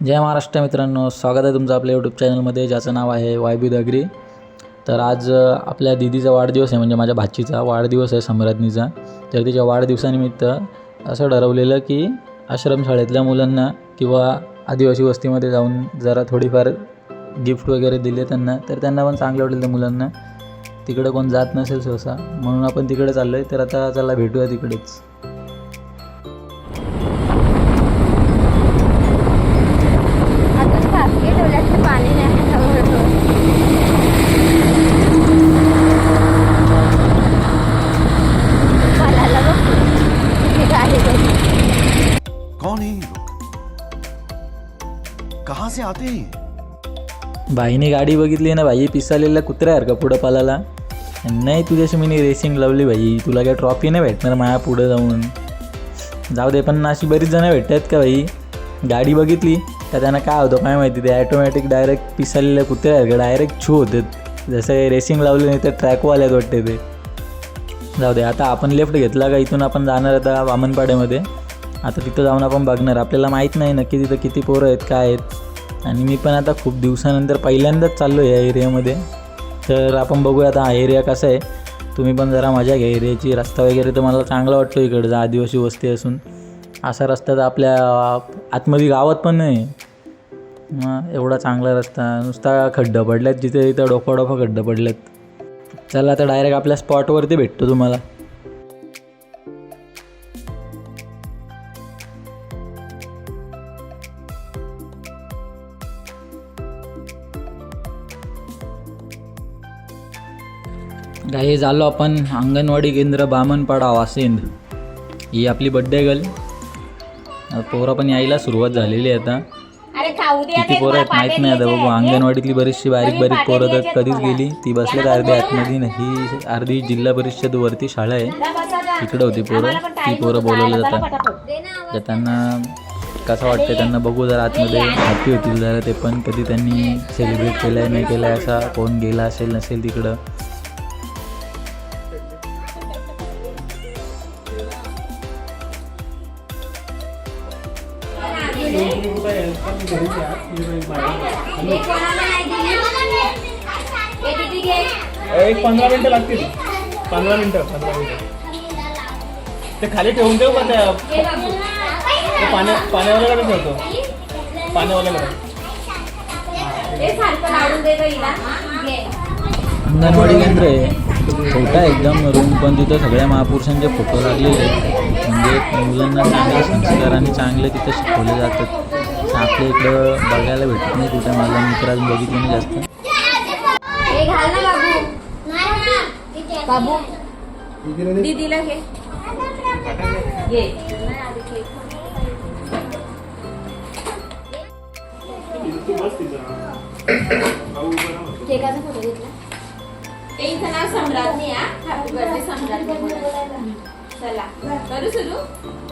जय महाराष्ट्र मित्रांनो स्वागत आहे तुमचं आपल्या यूट्यूब चॅनलमध्ये ज्याचं नाव आहे वाय बी दगरी. तर आज आपल्या दिदीचा वाढदिवस आहे म्हणजे माझ्या भाचीचा वाढदिवस आहे सम्राज्ञीचा तर तिच्या वाढदिवसानिमित्त असं ठरवलेलं की आश्रमशाळेतल्या मुलांना किंवा आदिवासी वस्तीमध्ये जाऊन जरा थोडीफार गिफ्ट वगैरे दिले त्यांना. तर त्यांना पण चांगलं वाटेल त्या मुलांना. तिकडं कोण जात नसेल सहसा म्हणून आपण तिकडे चाललो आहे तर आता चला भेटूया तिकडेच. से आते. हैं ये? बाईने गाडी बघितली ना भाई पिसालेल्या कुत्र्यासारखा पुढं पालाला? नाही तुझ्याशी मी रेसिंग लावली भाई तुला काय ट्रॉफी नाही भेटणार माया पुढं जाऊन. जाऊ दे पण अशी बरीच जणं भेटतात का भाई? गाडी बघितली तर त्यांना काय होतं काय माहिती ते ॲटोमॅटिक डायरेक्ट पिसालेल्या कुत्र्यासारखं डायरेक्ट छू होतात. जसं रेसिंग लावली नाही तर ट्रॅकवाल्यात वाटते ते. जाऊ दे आता आपण लेफ्ट घेतला का इथून आपण जाणार आता वामनपाड्यामध्ये? आता तिथं जाऊन आपण बघणार आपल्याला माहीत नाही नक्की तिथं किती पोरं आहेत काय आहेत. आणि मी पण आता खूप दिवसानंतर पहिल्यांदाच चाललो या एरियामध्ये. तर आपण बघूया आता हा एरिया कसा आहे. तुम्ही पण जरा मजा घ्या. एरियाची रस्ता वगैरे तर मला चांगला वाटतो इकडचा आदिवासी वस्ती असून. असा रस्ता तर आपल्या आतमध्ये गावात पण नाही. एवढा चांगला रस्ता. नुसता खड्डं पडल्यात जिथे तिथं डोफा डोफा खड्डं पडल्यात. चला आता डायरेक्ट आपल्या स्पॉटवरती भेटतो तुम्हाला. काही झालो आपण अंगणवाडी केंद्र बामणपाडा वासेंद ही आपली बड्डे गर्ल पोरं पण यायला सुरुवात झालेली आहे आता. अरे खाऊ दे किती पोरं आहेत माहीत नाही आता बघू. अंगणवाडीतली बरीचशी बारीक बारीक पोरं तर कधीच गेली ती बसल्यात अर्ध्या आतमध्ये नाही ही अर्धी जिल्हा परिषद वरती शाळा आहे. तिकडं होती पोरं. ती पोरं बोलवलं जातात तर त्यांना कसं वाटतं त्यांना बघू जरा आतमध्ये. हॅपी होतील जरा ते पण. कधी त्यांनी सेलिब्रेट केलं आहे नाही केलं आहे असा कोण गेला असेल नसेल तिकडं. एक पंधरा मिनिटं लागतील. पंधरा मिनिटं पंधरा मिनिटं. ते खाली ठेवून ठेवू का त्या पाण्या पाण्यावाल्याकडे ठेवतो. पाण्यावाल्याकडे अंगणवाडी केंद्र आहे. छोटा एकदम रूम पण तिथं सगळ्या महापुरुषांचे फोटो लागलेले आहेत. म्हणजे मुलांना चांगले संस्कार आणि चांगले तिथं शिकवले जातात. आपल्या इकडं बघायला भेटत नाही कुठे. माझ्या मित्रात बघितलं नाही जास्त. हे घाल ना बाबू. बाबू दीदीला घे. घे केकाचा फोटो घेतला. ए, इथं नाव सम्राज्ञी हा. हॅपी बर्थडे सम्राज्ञी चला. करू सुरू? करू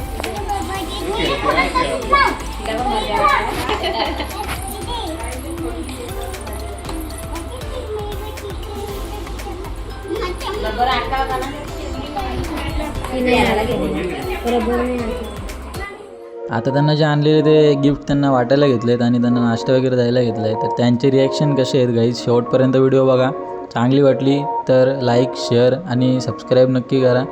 आता त्यांना जे आणलेले ते गिफ्ट त्यांना वाटायला घेतलेत आणि त्यांना नाश्ता वगैरे द्यायला घेतला आहे तर त्यांचे रिॲक्शन कसे आहेत गाईज शेवटपर्यंत व्हिडिओ बघा. चांगली वाटली तर लाईक शेअर आणि सबस्क्राईब नक्की करा.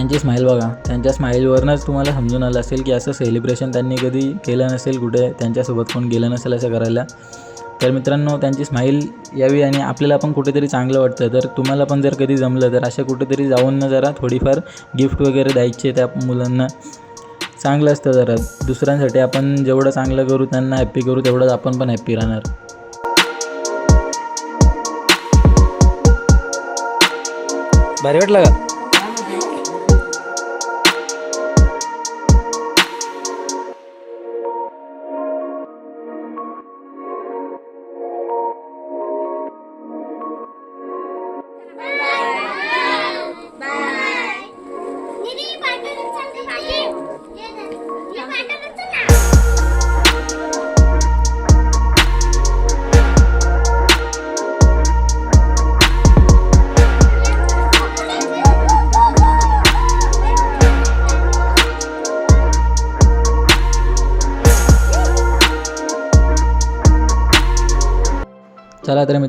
त्यांची स्माईल बघा. त्यांच्या स्माईलवरनंच तुम्हाला समजून आलं असेल की असं सेलिब्रेशन त्यांनी कधी केलं नसेल कुठे त्यांच्यासोबत कोण गेलं नसेल असं करायला. तर मित्रांनो त्यांची स्माईल यावी आणि आपल्याला पण कुठेतरी चांगलं वाटतं. तर तुम्हाला पण जर कधी जमलं तर अशा कुठेतरी जाऊन ना जरा थोडीफार गिफ्ट वगैरे द्यायचे त्या मुलांना. चांगलं असतं जरा. दुसऱ्यांसाठी आपण जेवढं चांगलं करू त्यांना हॅप्पी करू तेवढंच आपण पण हॅप्पी राहणार. भारी वाटलं का?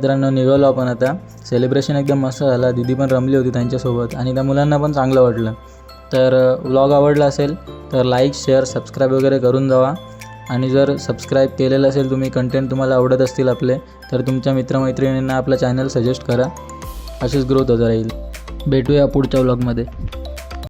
मित्रांनो निघालो आपण आता. सेलिब्रेशन एकदम मस्त झालं. दिदी पण रमली होती त्यांच्यासोबत आणि त्या मुलांना पण चांगलं वाटलं. तर व्लॉग आवडला असेल तर लाईक शेअर सबस्क्राईब वगैरे करून जावा. आणि जर सबस्क्राईब केलेलं असेल तुम्ही कंटेंट तुम्हाला आवडत असतील आपले तर तुमच्या मित्रमैत्रिणींना आपला चॅनल सजेस्ट करा. अशीच ग्रोथ होत राहील. भेटूया पुढच्या व्लॉगमध्ये